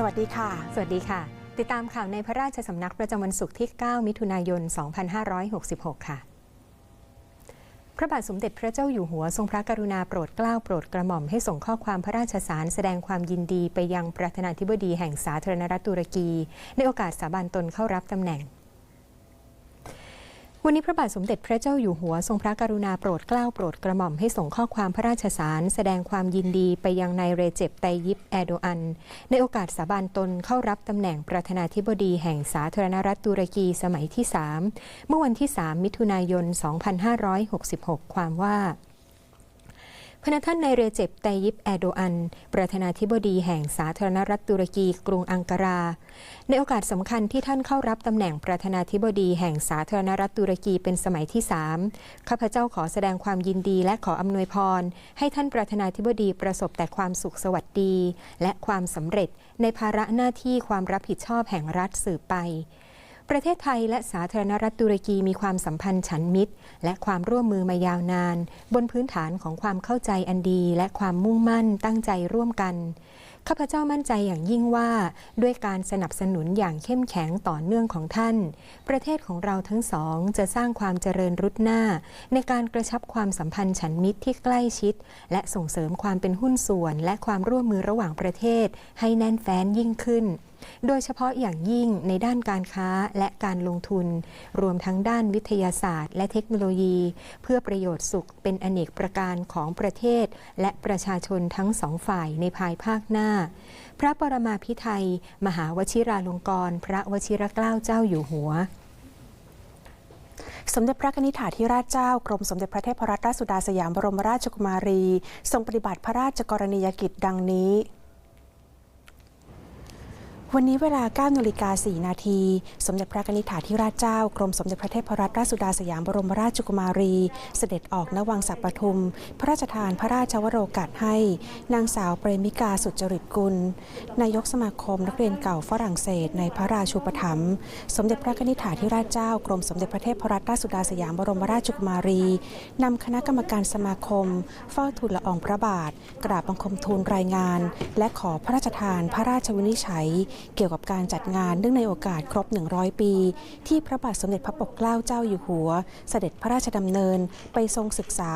สวัสดีค่ะ สวัสดีค่ะ ติดตามข่าวในพระราชสำนักประจำวันศุกร์ที่ 9 มิถุนายน 2566 ค่ะ พระบาทสมเด็จพระเจ้าอยู่หัวทรงพระกรุณาโปรดเกล้าโปรดกระหม่อมให้ส่งข้อความพระราชสารแสดงความยินดีไปยังประธานาธิบดีแห่งสาธารณรัฐตุรกี ในโอกาสสาบานตนเข้ารับตำแหน่ง วันนี้พระบาทสมเด็จพระเจ้าอยู่หัวทรงพระกรุณาโปรดเกล้าโปรดกระหม่อมให้ส่งข้อความพระราชสาร แสดงความยินดีไปยังนายเรเจปไตยิปแอโดอัน ในโอกาสสาบานตนเข้ารับตำแหน่งประธานาธิบดีแห่งสาธารณรัฐตุรกีสมัยที่ 3 เมื่อวันที่ 3 มิถุนายน 2566 ความว่า พระท่านนายเรเจปไตยิปแอโดอัน ประธานาธิบดีแห่งสาธารณรัฐตุรกีกรุงอังการา ในโอกาสสำคัญที่ท่านเข้ารับตำแหน่งประธานาธิบดีแห่งสาธารณรัฐตุรกีเป็นสมัยที่ 3 ข้าพเจ้าขอแสดงความยินดีและขออำนวยพร ให้ท่านประธานาธิบดีประสบแต่ความสุขสวัสดี และความสำเร็จในภาระหน้าที่ความรับผิดชอบแห่งรัฐสืบไป ประเทศไทยและสาธารณรัฐตุรกีมีความสัมพันธ์ฉันมิตร และความร่วมมือมายาวนาน บนพื้นฐานของความเข้าใจอันดี และความมุ่งมั่นตั้งใจร่วมกัน ข้าพเจ้ามั่นใจอย่างยิ่งว่าด้วยการสนับสนุนอย่างเข้มแข็งต่อเนื่องของท่าน ประเทศของเราทั้งสองจะสร้างความเจริญรุดหน้า ในการกระชับความสัมพันธ์ฉันมิตรที่ใกล้ชิด และส่งเสริมความเป็นหุ้นส่วน และความร่วมมือระหว่างประเทศ ให้แน่นแฟ้นยิ่งขึ้น โดยเฉพาะอย่างยิ่งในด้านการค้าและการลงทุน รวมทั้งด้านวิทยาศาสตร์ และเทคโนโลยี เพื่อประโยชน์สุขเป็นอเนกประการของประเทศ และประชาชนทั้งสองฝ่ายในภายภาคหน้าพระปรมาภิไทย มหาวชิราลงกรณพระวชิรเกล้าเจ้าอยู่หัวสมเด็จพระนิธิถาธิราชเจ้ากรมสมเด็จพระเทพรัตนราชสุดาสยามบรมราชกุมารี ทรงปฏิบัติพระราชกรณียกิจดังนี้ วันนี้เวลา 9นาฬิกา4นาที สมเด็จพระนิธิถาธิราชเจ้า กรมสมเด็จพระเทพรัตนราชสุดาสยามบรมราชกุมารี เสด็จออกณวังสัปปทุม พระราชทานพระราชวโรกาสให้ นางสาวเปรมิกาสุจริตกุล นายกสมาคมนักเรียนเก่าฝรั่งเศสในพระราชูปถัมภ์สมเด็จพระนิธิถาธิราชเจ้า กรมสมเด็จพระเทพรัตนราชสุดาสยามบรมราชกุมารีนำคณะกรรมการสมาคมเฝ้าทูลละอองพระบาท กราบบังคมทูลรายงาน และขอพระราชทานพระราชวินิจฉัยเกี่ยวกับการจัดงานเนื่องในโอกาสครบ 100 ปี ที่พระบาทสมเด็จพระปกเกล้าเจ้าอยู่หัว เสด็จพระราชดำเนินไปทรงศึกษา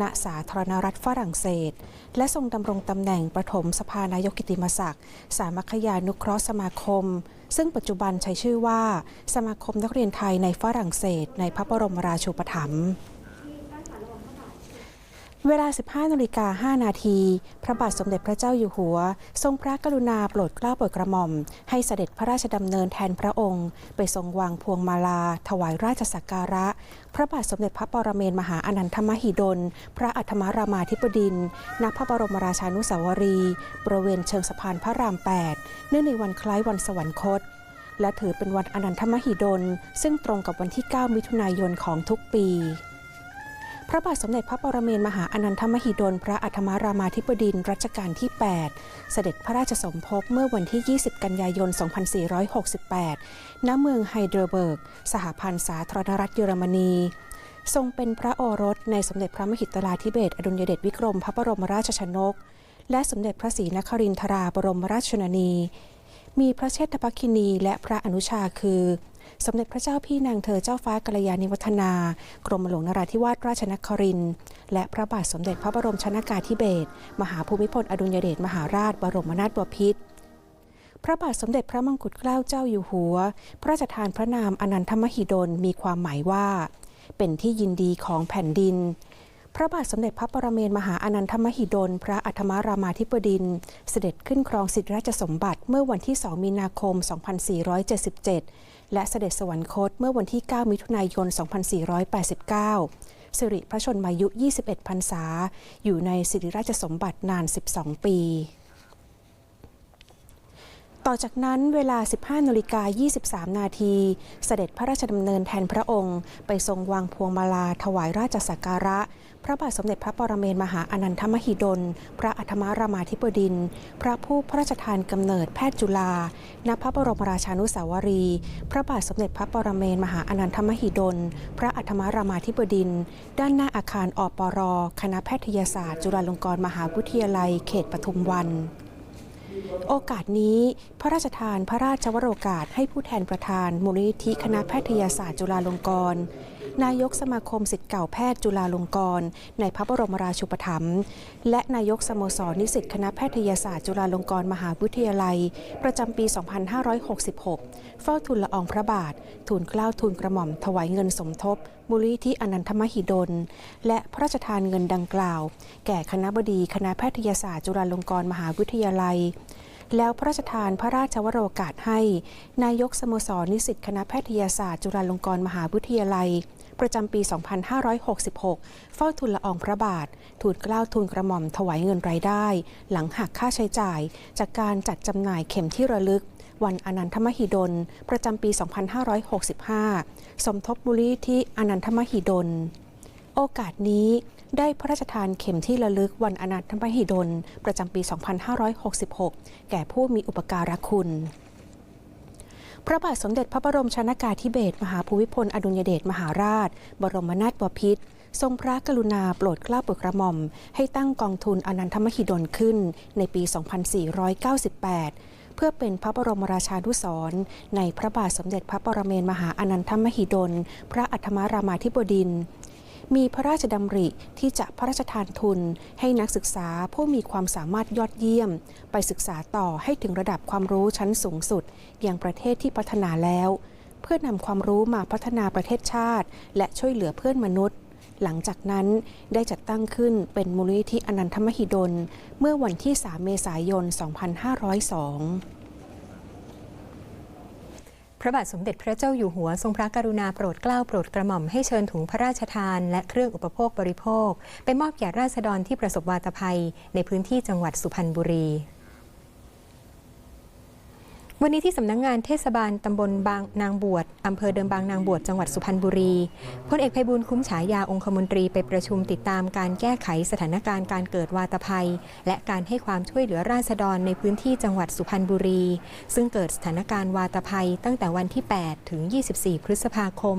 ณสาธารณรัฐฝรั่งเศส และทรงดำรงตำแหน่งประถมสภานายกกิติมศักดิ์สามัคคยานุเคราะห์สมาคม ซึ่งปัจจุบันใช้ชื่อว่า สมาคมนักเรียนไทยในฝรั่งเศส ในพระบรมราชูปถัมภ์ เวลา 15นาฬิกา5นาที พระบาทสมเด็จพระเจ้าอยู่หัว ทรงพระกรุณาโปรดเกล้าโปรดกระหม่อม ให้เสด็จพระราชดำเนินแทนพระองค์ ไปทรงวางพวงมาลา ถวายราชสักการะ พระบาทสมเด็จพระปรเมนมหาอนันทมหิดล พระอัฐมรามาธิบดิน ณ พระบรมราชานุสาวรี บริเวณเชิงสะพานพระราม 8 เนื่องในวันคล้ายวันสวรรคต และถือเป็นวันอนันทมหิดล ซึ่งตรงกับวันที่ 9 มิถุนายนของทุกปี พระบาทสมเด็จพระปรเมนมหาอนันทมหิดล พระอัฐมรามาธิบดินทร์รัชกาลที่ 8 เสด็จพระราชสมภพเมื่อวันที่ 20 กันยายน 2468 ณ เมืองไฮเดรเบิร์ก สหพันธ์สาธารณรัฐเยอรมนี ทรงเป็นพระโอรสในสมเด็จพระมหิตลาธิเบศอดุลยเดชวิกรมพระบรมราชชนก และสมเด็จพระศรีนครินทราบรมราชชนนี มีพระเชษฐภคินีและพระอนุชาคือ สมเด็จพระเจ้าพี่นางเธอเจ้าฟ้ากัลยาณิวัฒนา กรมหลวงนราธิวาสราชนคริน และพระบาทสมเด็จพระบรมชนากาธิเบศรมหาภูมิพลอดุลยเดชมหาราช บรมนาถบพิตรพระบาทสมเด็จพระมงกุฎเกล้าเจ้าอยู่หัว พระราชทานพระนามอนันทมหิดลมีความหมายว่า เป็นที่ยินดีของแผ่นดิน พระบาทสมเด็จพระปรเมนมหาอนันทมหิดล พระอัฐมรามาธิบดิน เสด็จขึ้นครองสิทธิราชสมบัติเมื่อวันที่ 2 มีนาคม 2477 และเสด็จสวรรคตเมื่อวันที่ 9 มิถุนายน 2489 สิริพระชนมายุ 21 พรรษา อยู่ในสิริราชสมบัตินาน 12 ปีต่อจากนั้นเวลา 15นาฬิกา23 นาที เสด็จพระราชดำเนินแทนพระองค์ ไปทรงวางพวงมาลาถวายราชสักการะ พระบาทสมเด็จพระปรเมนมหาอนันทมหิดล พระอัฐมรามาธิบดินทรพระผู้พระราชทานกำเนิดแพทย์จุฬาณพระบรมราชานุสาวรีย์พระบาทสมเด็จพระปรเมนมหาอนันทมหิดล พระอัฐมรามาธิบดินทรด้านหน้าอาคารอปร คณะแพทยศาสตร์ จุฬาลงกรณ์มหาวิทยาลัย เขตปทุมวันโอกาสนี้พระราชทานพระราชวโรกาสให้ผู้แทนประธานมูลนิธิคณะแพทยศาสตร์จุฬาลงกรณ์ นายกสมาคมสิทธิ์เก่าแพทย์จุฬาลงกรณ์ในพระบรมราชูปถัมภ์และนายกสโมสรนิสิตคณะแพทยศาสตร์จุฬาลงกรณ์มหาวิทยาลัย ประจำปี 2566 เฝ้าทูลละอองพระบาท ทูลเกล้าทูลกระหม่อมถวายเงินสมทบมูลนิธิอนันทมหิดล และพระราชทานเงินดังกล่าว แก่คณะบดีคณะแพทยศาสตร์จุฬาลงกรณ์มหาวิทยาลัยแล้วพระราชทานพระราชวโรกาสให้ นายกสโมสรนิสิตคณะแพทยศาสตร์จุฬาลงกรณ์มหาวิทยาลัย ประจำปี 2566 เฝ้าทุนละอองพระบาท ทูลเกล้าทูลกระหม่อมถวายเงินรายได้ หลังหักค่าใช้จ่าย จากการจัดจำหน่ายเข็มที่ระลึก วันอนันทมหิดล ประจำปี 2565 สมทบมูลนิธิอนันทมหิดล โอกาสนี้ได้พระราชทานเข็มที่ระลึกวันอนันทมหิดล ประจำปี 2566 แก่ผู้มีอุปการะคุณ พระบาทสมเด็จพระบรมชนากาธิเบศรมหาภูมิพลอดุลยเดชมหาราช บรมนาถบพิตรทรงพระกรุณาโปรดเกล้าโปรดกระหม่อม ให้ตั้งกองทุนอนันทมหิดลขึ้นในปี 2498 เพื่อเป็นพระบรมราชานุสรณ์ในพระบาทสมเด็จพระปรเมนมหาอนันทมหิดล พระอัฏฐมรามาธิบดินทร์ มีพระราชดำริที่จะพระราชทานทุน ให้นักศึกษาผู้มีความสามารถยอดเยี่ยม ไปศึกษาต่อให้ถึงระดับความรู้ชั้นสูงสุด อย่างประเทศที่พัฒนาแล้ว เพื่อนำความรู้มาพัฒนาประเทศชาติ และช่วยเหลือเพื่อนมนุษย์ หลังจากนั้นได้จัดตั้งขึ้นเป็นมูลนิธิอนันทมหิดล เมื่อวันที่ 3 เมษายน 2502 พระบาทสมเด็จพระเจ้าอยู่หัวทรงพระกรุณาโปรดเกล้าโปรดกระหม่อมให้เชิญถุงพระราชทาน และเครื่องอุปโภคบริโภค ไปมอบแก่ราษฎรที่ประสบวาตภัย ในพื้นที่จังหวัดสุพรรณบุรี วันนี้ที่สำนักงงานเทศบาลตำบลบางนางบวชอำเภอเดิมบางนางบวชจังหวัดสุพรรณบุรีพลเอกไพบูลย์คุ้มฉายาองคมนตรีไปประชุมติดตามการแก้ไขสถานการณ์การเกิดวาตภัย และการให้ความช่วยเหลือราษฎรในพื้นที่จังหวัดสุพรรณบุรี ซึ่งเกิดสถานการณ์วาตภัยตั้งแต่วันที่ 8 ถึง 24 พฤษภาคม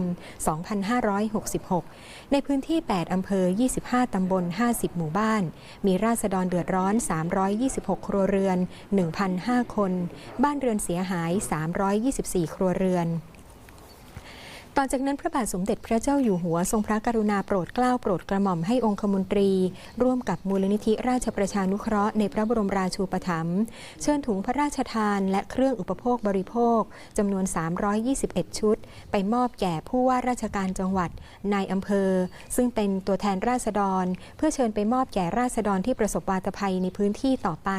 2566 ในพื้นที่ 8 อำเภอ 25 ตำบล 50 หมู่บ้าน มีราษฎรเดือดร้อน 326 ครัวเรือน 1,005 คน บ้านเรือนสียหาย 324 ครัวเรือนต่อจากนั้นพระบาทสมเด็จพระเจ้าอยู่หัวทรงพระกรุณาโปรดเกล้าโปรดกระหม่อมให้องคมนตรี ร่วมกับมูลนิธิราชประชานุเคราะห์ในพระบรมราชูปถัมภ์เชิญถุงพระราชทานและเครื่องอุปโภคบริโภคจำนวน 321 ชุด ไปมอบแก่ผู้ว่าราชการจังหวัดนายอำเภอ ซึ่งเป็นตัวแทนราษฎร เพื่อเชิญไปมอบแก่ราษฎรที่ประสบวาตภัยในพื้นที่ต่อไป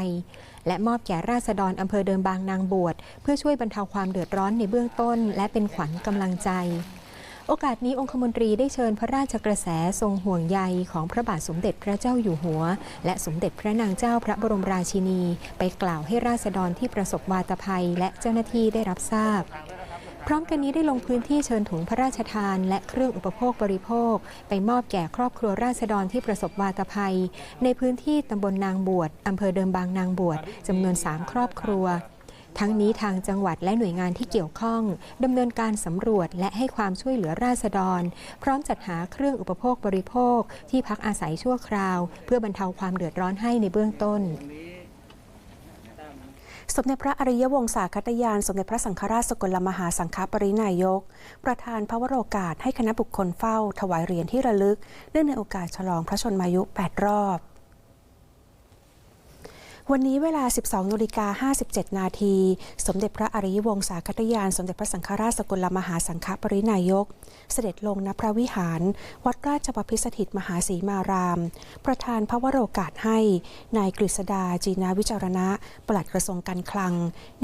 และมอบแก่ราษฎรอำเภอเดิมบางนางบวชเพื่อช่วยบรรเทาความเดือดร้อนในเบื้องต้น และเป็นขวัญกำลังใจ โอกาสนี้องคมนตรีได้เชิญพระราชกระแสทรงห่วงใยของพระบาทสมเด็จพระเจ้าอยู่หัว และสมเด็จพระนางเจ้าพระบรมราชินี ไปกล่าวให้ราษฎรที่ประสบวาตภัย และเจ้าหน้าที่ได้รับทราบ พร้อมกันนี้ได้ลงพื้นที่เชิญถุงพระราชทาน และเครื่องอุปโภคบริโภค ไปมอบแก่ครอบครัวราษฎรที่ประสบวาตภัย ในพื้นที่ตำบลนางบวชอำเภอเดิมบางนางบวชจำนวน 3 ครอบครัวทั้งนี้ทางจังหวัดและหน่วยงานที่เกี่ยวข้องดำเนินการสำรวจและให้ความช่วยเหลือราษฎร พร้อมจัดหาเครื่องอุปโภคบริโภค ที่พักอาศัยชั่วคราว เพื่อบรรเทาความเดือดร้อนให้ในเบื้องต้น สมเด็จพระอริยวงศาคตยาน สมเด็จพระสังฆราชสกลมหาสังฆปรินายก ประธานพระวโรกาสให้คณะบุคคลเฝ้า ถวายเหรียญที่ระลึก เนื่องในโอกาสฉลองพระชนมายุ 8 รอบ วันนี้เวลา 12นาฬิกา57 นาที สมเด็จพระอริยวงศาคตยาน สมเด็จพระสังฆราชสกลมหาสังฆปรินายก เสด็จลงณพระวิหาร วัดราชบพิสถิตมหาศรีมาราม ประธานพระวโรกาสให้ นายกฤษดาจีนาวิจารณะ ปลัดกระทรวงการคลัง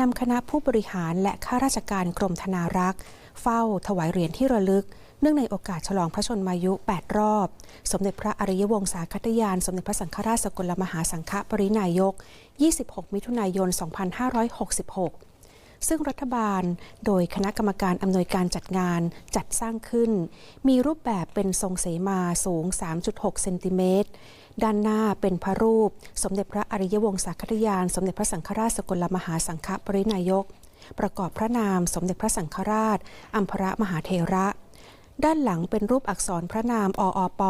นำคณะผู้บริหารและข้าราชการกรมธนารักษ์ เฝ้าถวายเหรียญที่ระลึก เนื่องในโอกาสฉลองพระชนมายุ 8 รอบ สมเด็จพระอริยวงศาคตยาน สมเด็จพระสังฆราชสกลมหาสังฆปรินายก 26 มิถุนายน 2566 ซึ่งรัฐบาลโดยคณะกรรมการอำนวยการจัดงานจัดสร้างขึ้น มีรูปแบบเป็นทรงเสมาสูง 3.6 เซนติเมตรด้านหน้าเป็นพระรูป สมเด็จพระอริยวงศาคตยาน สมเด็จพระสังฆราชสกลมหาสังฆปรินายก ประกอบพระนามสมเด็จพระสังฆราชอัมพระมหาเทระ ด้านหลังเป็นรูปอักษรพระนามออป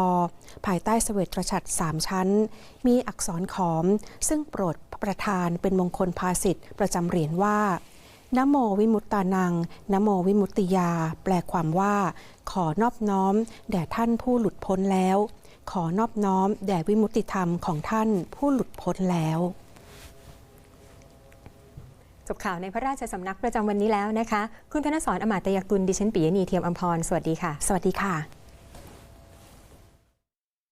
ภายใต้เสวตรฉัตรสามชั้น มีอักษรขอม ซึ่งโปรดประทานเป็นมงคลภาสิทธิ์ประจำเหรียญว่านโมวิมุตตานังนโมวิมุตติยา แปลความว่า ขอนอบน้อม แด่ท่านผู้หลุดพ้นแล้ว ขอนอบน้อม แด่วิมุตติธรรมของท่านผู้หลุดพ้นแล้ว จบข่าวในพระราชสำนักประจำวันนี้แล้วนะคะ คุณธนสรอมาตยกุลดิฉันปิยณีเทียมอมพร สวัสดีค่ะ สวัสดีค่ะ